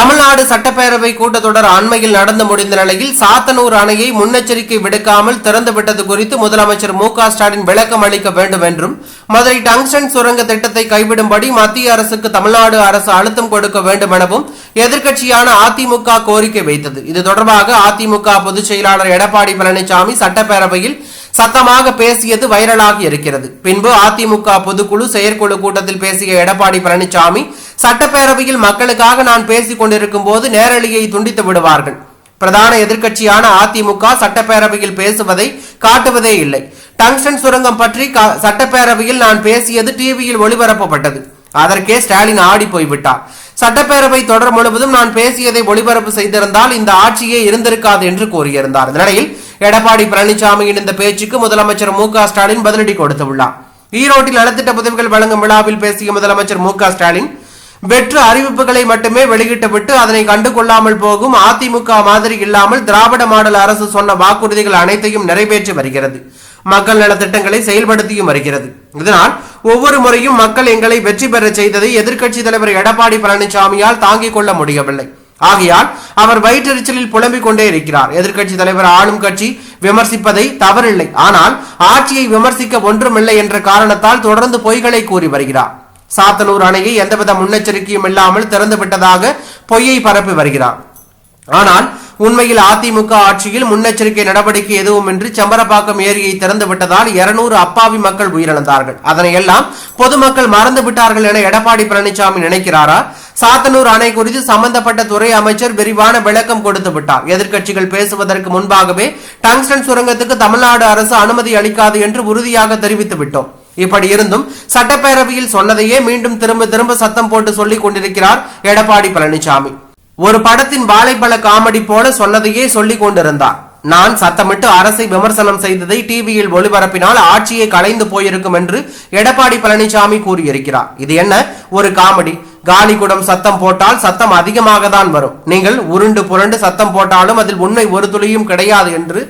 தமிழ்நாடு சட்டப்பேரவை கூட்டத்தொடர் அண்மையில் நடந்து முடிந்த நிலையில் சாத்தனூர் அணையை முன்னெச்சரிக்கை விடுக்காமல் திறந்துவிட்டது குறித்து முதலமைச்சர் மு ஸ்டாலின் விளக்கம் அளிக்க வேண்டும் என்றும் மதுரை டங்ஸ்டன் சுரங்க திட்டத்தை கைவிடும்படி மத்திய அரசுக்கு தமிழ்நாடு அரசு அழுத்தம் கொடுக்க வேண்டும் எனவும் எதிர்க்கட்சியான அதிமுக கோரிக்கை வைத்தது. இது தொடர்பாக அதிமுக பொதுச் செயலாளர் எடப்பாடி பழனிசாமி சட்டப்பேரவையில் சத்தமாக பேசியது வைரலாகி இருக்கிறது. பின்பு அதிமுக பொதுக்குழு செயற்குழு கூட்டத்தில் பேசிய எடப்பாடி பழனிசாமி சட்டப்பேரவையில் மக்களுக்காக நான் பேசிக் கொண்டிருக்கும் போது நேரலையை துண்டித்து விடுவார்கள். பிரதான எதிர்க்கட்சியான அதிமுக சட்டப்பேரவையில் பேசுவதை காட்டுவதே இல்லை. டங்ஸ்டன் சுரங்கம் பற்றி சட்டப்பேரவையில் நான் பேசியது டிவியில் ஒளிபரப்பப்பட்டது. அதற்கே ஸ்டாலின் ஆடி போய்விட்டார் சட்டப்பேரவை தொடர் முழுவதும் நான் பேசியதை ஒளிபரப்பு செய்திருந்தால் இந்த ஆட்சியே இருந்திருக்காது என்று கூறியிருந்தார். இந்த நிலையில் எடப்பாடி பழனிசாமியின் இந்த பேச்சுக்கு முதலமைச்சர் மு ஸ்டாலின் பதிலடி கொடுத்துள்ளார் ஈரோட்டில் நலத்திட்ட உதவிகள் வழங்கும் விழாவில் பேசிய முதலமைச்சர் மு ஸ்டாலின் வெற்று அறிவிப்புகளை மட்டுமே வெளியிட்டுவிட்டு அதனை கண்டு கொள்ளாமல் போகும் அதிமுக மாதிரி இல்லாமல் திராவிட மாடல் அரசு சொன்ன வாக்குறுதிகள் அனைத்தையும் நிறைவேற்றி வருகிறது. மக்கள் நலத்திட்டங்களை செயல்படுத்தியும் வருகிறது. இதனால் ஒவ்வொரு முறையும் மக்கள் எங்களை வெற்றி பெறச் செய்ததை எதிர்க்கட்சி தலைவர் எடப்பாடி பழனிசாமியால் தாங்கிக் கொள்ள முடியவில்லை. ஆகையால் அவர் வயிற்றெரிச்சலில் புலம்பிக் கொண்டே இருக்கிறார். எதிர்க்கட்சி தலைவர் ஆளும் கட்சி விமர்சிப்பதை தவறில்லை. ஆனால் ஆட்சியை விமர்சிக்க ஒன்றுமில்லை என்ற காரணத்தால் தொடர்ந்து பொய்களை கூறி வருகிறார். சாத்தனூர் அணையை எந்தவித முன்னெச்சரிக்கையும் இல்லாமல் திறந்து விட்டதாக பொய்யை பரப்பி வருகிறார். ஆனால் உண்மையில் அதிமுக ஆட்சியில் முன்னெச்சரிக்கை நடவடிக்கை எதுவுமின்றி செம்பரப்பாக்கம் ஏரியை திறந்து விட்டதால் 200 அப்பாவி மக்கள் உயிரிழந்தார்கள். அதனை எல்லாம் பொதுமக்கள் மறந்து விட்டார்கள் என எடப்பாடி பழனிசாமி நினைக்கிறாரா? சாத்தனூர் அணை குறித்து சம்பந்தப்பட்ட துறை அமைச்சர் விரிவான விளக்கம் கொடுத்து விட்டார். எதிர்க்கட்சிகள் பேசுவதற்கு முன்பாகவே டங்ஸ்டன் சுரங்கத்துக்கு தமிழ்நாடு அரசு அனுமதி அளிக்காது என்று உறுதியாக தெரிவித்து விட்டோம். இப்படி இருந்தும் சட்டப்பேரவையில் சொன்னதையே மீண்டும் திரும்ப திரும்ப சத்தம் போட்டு சொல்லிக் கொண்டிருக்கிறார் எடப்பாடி பழனிசாமி. ஒரு படத்தின் வாழைப்பழ காமெடி போல சொன்னதையே சொல்லிக் கொண்டிருந்தார். நான் சத்தமிட்டு அரசை விமர்சனம் செய்ததை டிவியில் ஒளிபரப்பினால் ஆட்சியை கலைந்து போயிருக்கும் என்று எடப்பாடி பழனிசாமி கூறியிருக்கிறார். இது என்ன? ஒரு காமெடி. காலிகுடம் சத்தம் போட்டால் சத்தம் அதிகமாக தான் வரும். நீங்கள் உருண்டு புரண்டு சத்தம் போட்டாலும் அதில் உண்மை ஒரு துளியும் கிடையாது என்று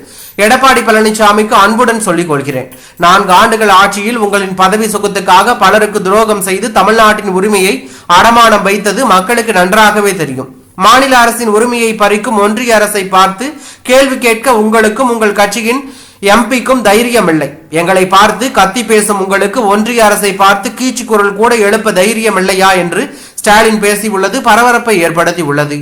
எடப்பாடி பழனிசாமிக்கு அன்புடன் சொல்லிக் கொள்கிறேன் நான்கு ஆண்டுகள் ஆட்சியில் உங்களின் பதவி சுகத்துக்காக பலருக்கு துரோகம் செய்து தமிழ்நாட்டின் உரிமையை அடமானம் வைத்தது மக்களுக்கு நன்றாகவே தெரியும். மாநில அரசின் உரிமையை பறிக்கும் ஒன்றிய அரசை பார்த்து கேள்வி கேட்க உங்களுக்கும் உங்கள் கட்சியின் எம்பிக்கும் தைரியம் இல்லை எங்களை பார்த்து கத்தி பேசும் உங்களுக்கு ஒன்றிய அரசை பார்த்து கீச்சு குரல் கூட எழுப்ப தைரியம் இல்லையா என்று ஸ்டாலின் பேசியுள்ளது பரபரப்பை ஏற்படுத்தி உள்ளது